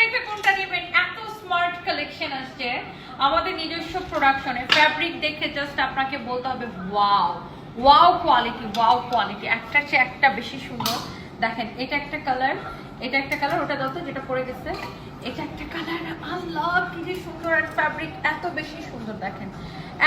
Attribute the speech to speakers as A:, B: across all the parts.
A: রেখে কোনটা নেবেন? এত স্মার্ট কালেকশন আসছে। আমাদের নিজস্ব প্রোডাকশনে ফ্যাব্রিক দেখে জাস্ট আপনাকে বলতে হবে wow wow quality wow quality একটা চেয়ে একটা বেশি সুন্দর। দেখেন, এটা একটা কালার এটা একটা কালার ওটা যত যেটা পড়ে গেছে। এটা একটা কালার আল্লাহ কি যে সুন্দর আর ফ্যাব্রিক এত বেশি সুন্দর, দেখেন।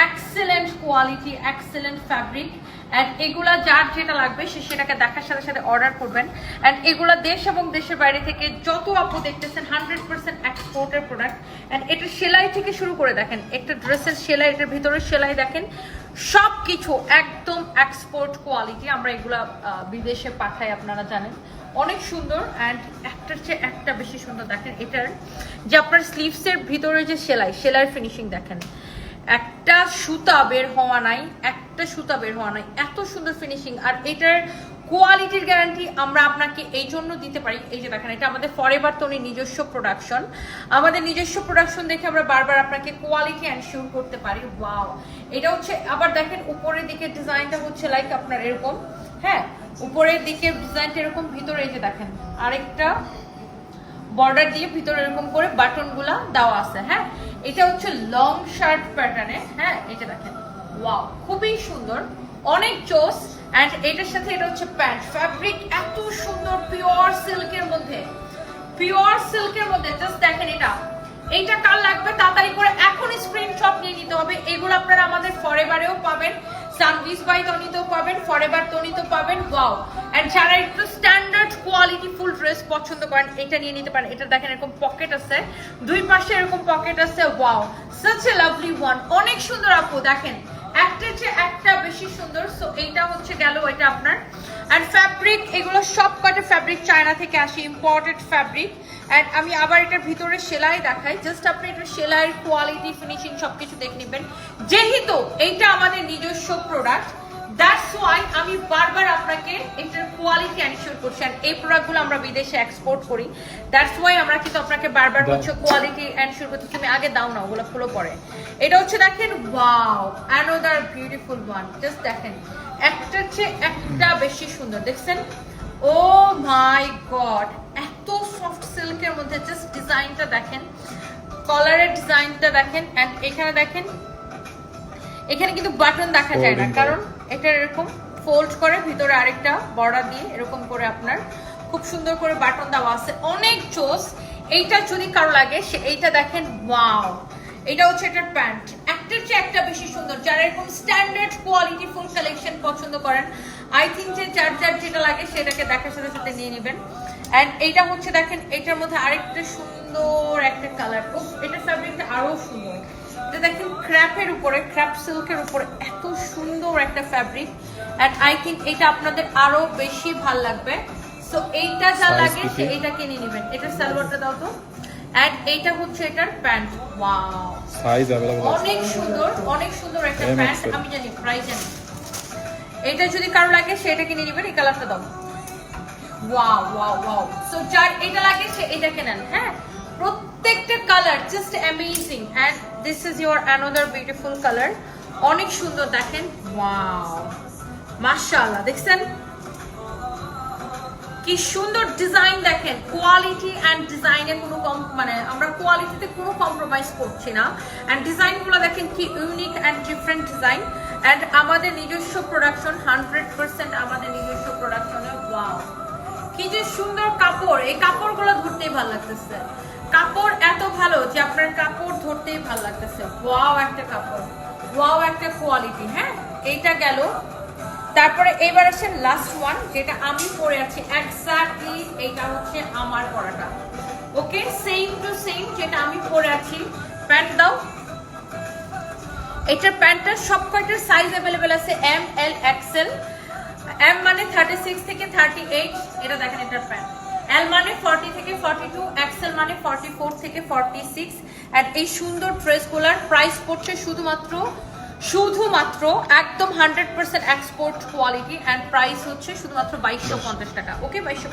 A: Excellent quality excellent fabric and এগুলা যার যেটা লাগবে সে সেটাকে দেখার সাথে সাথে অর্ডার করবেন। অ্যান্ড এগুলা দেশ এবং দেশের বাইরে থেকে যত আপু দেখতেছেন হান্ড্রেড পার্সেন্ট এক্সপোর্টের প্রোডাক্ট অ্যান্ড এটা সেলাই থেকে শুরু করে দেখেন, একটা ড্রেসের সেলাই এটার ভিতরে সেলাই দেখেন সব কিছু একদম এক্সপোর্ট কোয়ালিটি আমরা এগুলা বিদেশে পাঠাই, আপনারা জানেন। অনেক সুন্দর অ্যান্ড একটার চেয়ে একটা বেশি সুন্দর দেখেন এটার। যে আপনার স্লিভসের ভিতরে যে সেলাই, সেলাইয়ের ফিনিশিং দেখেন। একটা সুতা বের হওয়া নাই, একটা সুতা বের হওয়া নাই। এত সুন্দর ফিনিশিং আর এটার কোয়ালিটির গ্যারান্টি আমরা আপনাকে এই জন্য দিতে পারি। এই যে দেখেন, এটা আমাদের ফরেভার তনি নিজস্ব প্রোডাকশন আমাদের নিজস্ব প্রোডাকশন দেখে আমরা বারবার আপনাকে কোয়ালিটি এনশিওর করতে পারি। ওয়াও এটা হচ্ছে, আবার দেখেন, উপরের দিকে ডিজাইনটা হচ্ছে লাইক আপনার এরকম। হ্যাঁ উপরের দিকে ডিজাইনটা এরকম, ভিতরে এই যে দেখেন, আরেকটা বর্ডার দিয়ে ভিতরে এরকম করে বাটনগুলা দেওয়া আছে। হ্যাঁ এটা হচ্ছে লং শার্ট প্যাটার্নে হ্যাঁ এটা দেখেন। ওয়াও খুবই সুন্দর। অনেক চোস অ্যান্ড এটার সাথে এটা হচ্ছে প্যান্ট। ফ্যাব্রিক এত সুন্দর পিওর সিল্কের মধ্যে। পিওর সিল্কের মধ্যে জাস্ট দেখেন এটা। এইটা কার লাগবে? তাড়াতাড়ি করে এখনই স্ক্রিনশট নিয়ে নিতে হবে। এগুলো আপনারা আমাদের ফরেভারেও পাবেন। সানভিস বাই তনিতেও পাবেন ফরেভার তনিতেও পাবেন। ওয়াও এন্ড যারা একটু স্ট্যান্ডার্ড কোয়ালিটি ফুল ড্রেস পছন্দ করেন, এটা নিয়ে নিতে পারেন। এটা দেখেন, এরকম পকেট আছে। দুই পাশে এরকম পকেট আছে wow such a lovely one অনেক সুন্দর আপু, দেখেন, একটা চেয়ে একটা বেশি সুন্দর সো এইটা হচ্ছে গেল এটা আপনার। অ্যান্ড ফ্যাব্রিক এগুলো সব কটা ফ্যাব্রিক চায়না থেকে আসে ইম্পোর্টেড ফ্যাব্রিক অ্যান্ড আমি আবার এটার ভিতরে সেলাই দেখাই। জাস্ট আপনি এটা সেলাইয়ের কোয়ালিটি ফিনিশিং সবকিছু দেখে নেবেন। যেহেতু এইটা আমাদের নিজস্ব প্রোডাক্ট দ্যাটস ওয়াই আমি বারবার আপনাকে এটার কোয়ালিটি এনশিওর করছি। আর এই প্রোডাক্টগুলো আমরা বিদেশে এক্সপোর্ট করি। দ্যাটস ওয়াই আমরা কিন্তু আপনাকে বারবার। হচ্ছে কোয়ালিটি এনশিওর করতে তুমি আগে দাও না ওগুলো ফুলো পরে এটা হচ্ছে দেখেন wow another beautiful one just দেখেন একটার চেয়ে একটা বেশি সুন্দর। দেখছেন? ও মাই গড এত সফট সিল্কের মধ্যে জাস্ট ডিজাইনটা দেখেন। কলারের ডিজাইনটা দেখেন। এন্ড এখানে দেখেন এখানে কিন্তু বাটন দেখা যায় না। কারণ এটা এরকম ফোল্ড করে, ভিতরে আরেকটা বর্ডার দিয়ে এরকম করে আপনার খুব সুন্দর করে বাটন দেওয়া আছে। অনেক চোস এইটা যদি কারও লাগে, সে এইটা দেখেন ওয়াও এটা হচ্ছে এটার প্যান্ট একটার চেয়ে একটা বেশি সুন্দর। যারা এরকম স্ট্যান্ডার্ড কোয়ালিটি ফুল কালেকশন পছন্দ করেন আই থিঙ্ক যে যার যার যেটা লাগে সেটাকে দেখার সাথে সাথে নিয়ে নেবেন। এন্ড এইটা হচ্ছে, দেখেন, এটার মধ্যে আরেকটা সুন্দর একটা কালার এটা ফ্যাব্রিকটা আরও সুন্দর। এটা দেখেন ক্র্যাপের উপরে ক্র্যাপ সিল্কের উপরে এত সুন্দর একটা ফ্যাব্রিক এন্ড আই থিঙ্ক এটা আপনাদের আরও বেশি ভালো লাগবে। সো এইটা যা লাগে
B: কি?
A: কিনে নেবেন। এটার সালোয়ারটা দাও তো। এন্ড এইটা হচ্ছে এটার প্যান্ট ওয়াও
B: সাইজ অ্যাভেলেবল
A: অনেক সুন্দর অনেক সুন্দর একটা প্যান্ট আমি জানি প্রাইস জানি। এটা যদি কারও লাগে সেটা কিনে নেবেন এই কালারটা দাও। ওয়াও ওয়াও ওয়াও সো যার এটা লাগে সে এটা কেনেন হ্যাঁ? প্রত্যেকটা amazing and this is your another beautiful colour অনেক সুন্দর, দেখেন। ওয়াও দেখছেন? কি সুন্দর ডিজাইন দেখেন। কোয়ালিটি অ্যান্ড ডিজাইনে কোনো কম মানে আমরা কোয়ালিটিতে কোনো কম্প্রোমাইজ করছি না। অ্যান্ড ডিজাইনগুলো দেখেন, কি unique and different design and আমাদের নিজস্ব প্রোডাকশন হান্ড্রেড পার্সেন্ট আমাদের নিজস্ব প্রোডাকশনে ওয়াও কি যে সুন্দর কাপড়, এই কাপড়গুলো ধরতেই ভালো লাগতেছে। কাপড় এত ভালো যে আপনার কাপড় ধরতেই ভালো লাগতেছে। ওয়াও একটা কাপড়, ওয়াও একটা কোয়ালিটি হ্যাঁ? এইটা গেল। তারপরে এবার আসেন লাস্ট ওয়ান যেটা আমি পরে আছি। এক্স্যাক্টলি এইটা হচ্ছে আমার পরাটা। ওকে সেম টু সেম যেটা আমি পরে আছি। প্যান্ট দাও। এটার প্যান্টটার সব কয়টার সাইজ অ্যাভেলেবেল আছে এম এল এক্সেল এম মানে থার্টি সিক্স থেকে থার্টি এইট এটা দেখেন এটার প্যান্ট এল মানে ফর্টি থেকে ফর্টি টু এক্সেল মানে ফর্টি ফোর থেকে ফর্টি সিক্স অ্যান্ড এই সুন্দর ড্রেসগুলার প্রাইস পড়ছে শুধুমাত্র শুধুমাত্র একদম hundred percent export quality and price হচ্ছে শুধুমাত্র বাইশশো পঞ্চাশ টাকা ওকে বাইশশো